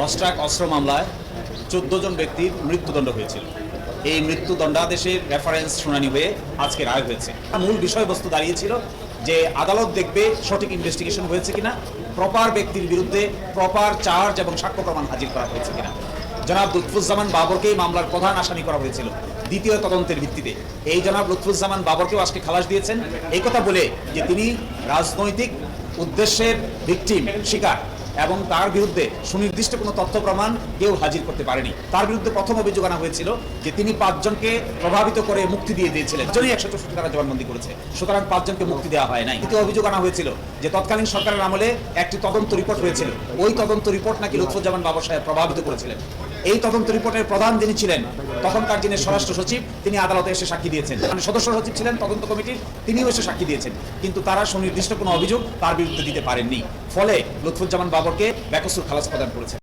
দশটাক অস্ত্র মামলায় চোদ্দ জন ব্যক্তির মৃত্যুদণ্ড হয়েছিল। এই মৃত্যুদণ্ডাদেশের রেফারেন্স শুনানি হয়ে আজকে রায় হয়েছে। মূল বিষয়বস্তু দাঁড়িয়েছিল যে আদালত দেখবে সঠিক ইনভেস্টিগেশন হয়েছে কিনা প্রপার ব্যক্তির বিরুদ্ধে প্রপার চার্জ এবং সাক্ষ্য প্রমাণ হাজির করা হয়েছে কিনা। জনাব লুৎফুজ্জামান বাবরকেই মামলার প্রধান আসামি করা হয়েছিল দ্বিতীয় তদন্তের ভিত্তিতে। এই জনাব লুৎফুজ্জামান বাবরকেও আজকে খালাস দিয়েছেন। এই কথা বলে যে তিনি রাজনৈতিক উদ্দেশ্যের ভিকটিম শিকার। এবং তার বিরুদ্ধে সুনির্দিষ্ট কোনো তথ্য প্রমাণ কেউ হাজির করতে পারেনি। তার বিরুদ্ধে প্রথম অভিযোগ আনা হয়েছিল যে তিনি পাঁচজনকে প্রভাবিত করে মুক্তি দিয়ে দিয়েছিলেন। জনই একশো চৌষট্টি টাকা জবানবন্দি করেছে। সুতরাং পাঁচজনকে মুক্তি দেওয়া হয় নাই। দ্বিতীয় অভিযোগ আনা হয়েছিল যে তৎকালীন সরকারের আমলে একটি তদন্ত রিপোর্ট হয়েছিল। ওই তদন্ত রিপোর্ট নাকি লুৎফুজ্জামান বাবর সাহেব প্রভাবিত করেছিলেন। এই তদন্ত রিপোর্টের প্রধান যিনি ছিলেন, তখনকার যিনি স্বরাষ্ট্র সচিব, তিনি আদালতে এসে সাক্ষী দিয়েছেন। মানে সদস্য সচিব ছিলেন তদন্ত কমিটির, তিনিও এসে সাক্ষী দিয়েছেন। কিন্তু তারা সুনির্দিষ্ট কোনো অভিযোগ তার বিরুদ্ধে দিতে পারেননি। ফলে লুৎফুজ্জামান বাবরকে ব্যাকসুর খালাস প্রদান করেছেন।